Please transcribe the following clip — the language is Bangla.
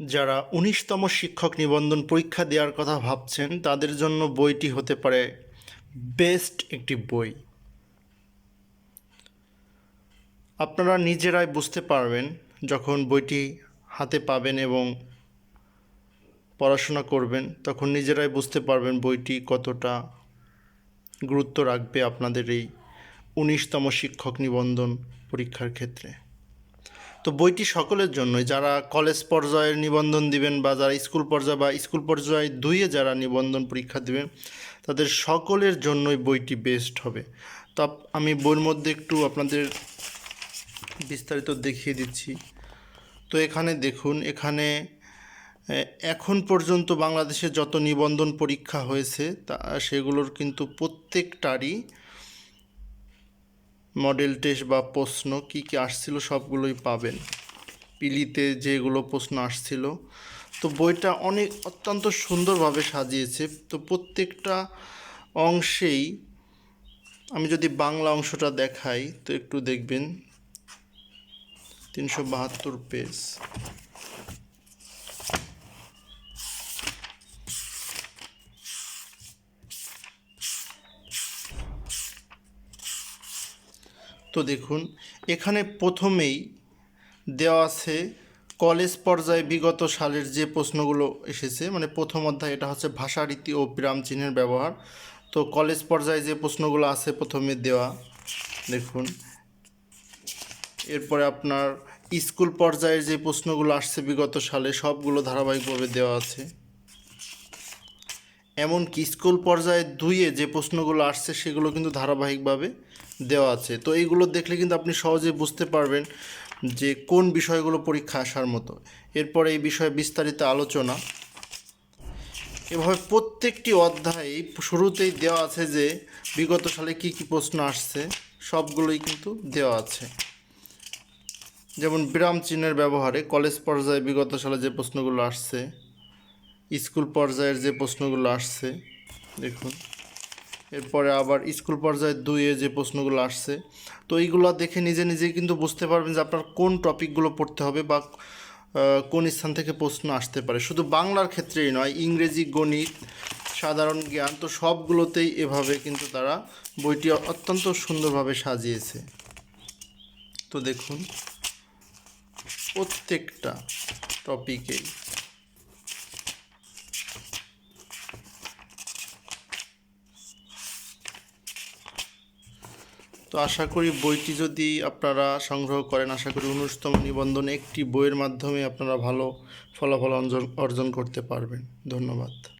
যারা উনিশতম শিক্ষক নিবন্ধন পরীক্ষা দেওয়ার কথা ভাবছেন, তাদের জন্য বইটি হতে পারে বেস্ট একটি বই। আপনারা নিজেরাই বুঝতে পারবেন যখন বইটি হাতে পাবেন এবং পড়াশোনা করবেন, তখন নিজেরাই বুঝতে পারবেন বইটি কতটা গুরুত্ব রাখবে আপনাদের এই উনিশতম শিক্ষক নিবন্ধন পরীক্ষার ক্ষেত্রে। তো বইটি সকলের জন্যই। যারা কলেজ পর্যায়ের নিবন্ধন দিবেন বা যারা স্কুল পর্যায়ে বা স্কুল পর্যায়ে দুইয়ে যারা নিবন্ধন পরীক্ষা দিবেন, তাদের সকলের জন্যই বইটি বেস্ট হবে। তো আমি বইয়ের মধ্যে একটু আপনাদের বিস্তারিত দেখিয়ে দিচ্ছি। তো এখানে দেখুন, এখানে এখন পর্যন্ত বাংলাদেশে যত নিবন্ধন পরীক্ষা হয়েছে, তা, সেগুলোর কিন্তু প্রত্যেকটারই মডেল টেস্ট বা প্রশ্ন কি কি আসছিল সবগুলোই পাবেন। পিলিতে যেগুলো প্রশ্ন আসছিল। তো বইটা অনেক অত্যন্ত সুন্দরভাবে সাজিয়েছে। তো প্রত্যেকটা অংশেই আমি যদি বাংলা অংশটা দেখাই, তো একটু দেখবেন। তিনশো বাহাত্তর পেজ। তো দেখুন। এখানে প্রথমেই দেওয়া আছে কলেজ পর্যায়ে বিগত সালের যে প্রশ্নগুলো এসেছে মানে প্রথম অধ্যায় এটা হচ্ছে ভাষারীতি ও বিরাম চিহ্নের ব্যবহার। তো কলেজ পর্যায়ে যে প্রশ্নগুলো আছে প্রথমে দেওয়া, দেখুন। এরপরে আপনার স্কুল পর্যায়ের যে প্রশ্নগুলো আসছে বিগত সালে, সবগুলো ধারাবাহিকভাবে দেওয়া আছে। এমনকি স্কুল পর্যায়ে দুইয়ে যে প্রশ্নগুলো আসছে সেগুলো কিন্তু ধারাবাহিকভাবে দেওয়া আছে। তো এইগুলো দেখলে কিন্তু আপনি সহজেই বুঝতে পারবেন যে কোন বিষয়গুলো পরীক্ষা আসার মতো। এরপরে এই বিষয়ে বিস্তারিত আলোচনা। এভাবে প্রত্যেকটি অধ্যায় শুরুতেই দেওয়া আছে যে বিগত সালে কি কি প্রশ্ন আসছে, সবগুলোই কিন্তু দেওয়া আছে। যেমন বিরাম চিহ্নের ব্যবহারে কলেজ পর্যায়ে বিগত সালে যে প্রশ্নগুলো আসছে, স্কুল পর্যায়ের যে প্রশ্নগুলো আসছে, দেখুন। এরপরে আবার স্কুল পর্যায়ে দুইয়ে যে প্রশ্নগুলো আসছে, তো এইগুলো দেখে নিজে নিজে কিন্তু বুঝতে পারবেন যে আপনার কোন টপিকগুলো পড়তে হবে বা কোন স্থান থেকে প্রশ্ন আসতে পারে। শুধু বাংলার ক্ষেত্রেই নয়, ইংরেজি, গণিত, সাধারণ জ্ঞান, তো সবগুলোতেই এভাবে কিন্তু তারা বইটি অত্যন্ত সুন্দরভাবে সাজিয়েছে। তো দেখুন, প্রত্যেকটা টপিকেই তো আশা করি বইটি যদি আপনারা সংগ্রহ করেন, আশা করি উনিশতম নিবন্ধন একটি বইয়ের মাধ্যমে আপনারা ভালো ফলাফল অর্জন অর্জন করতে পারবেন। ধন্যবাদ।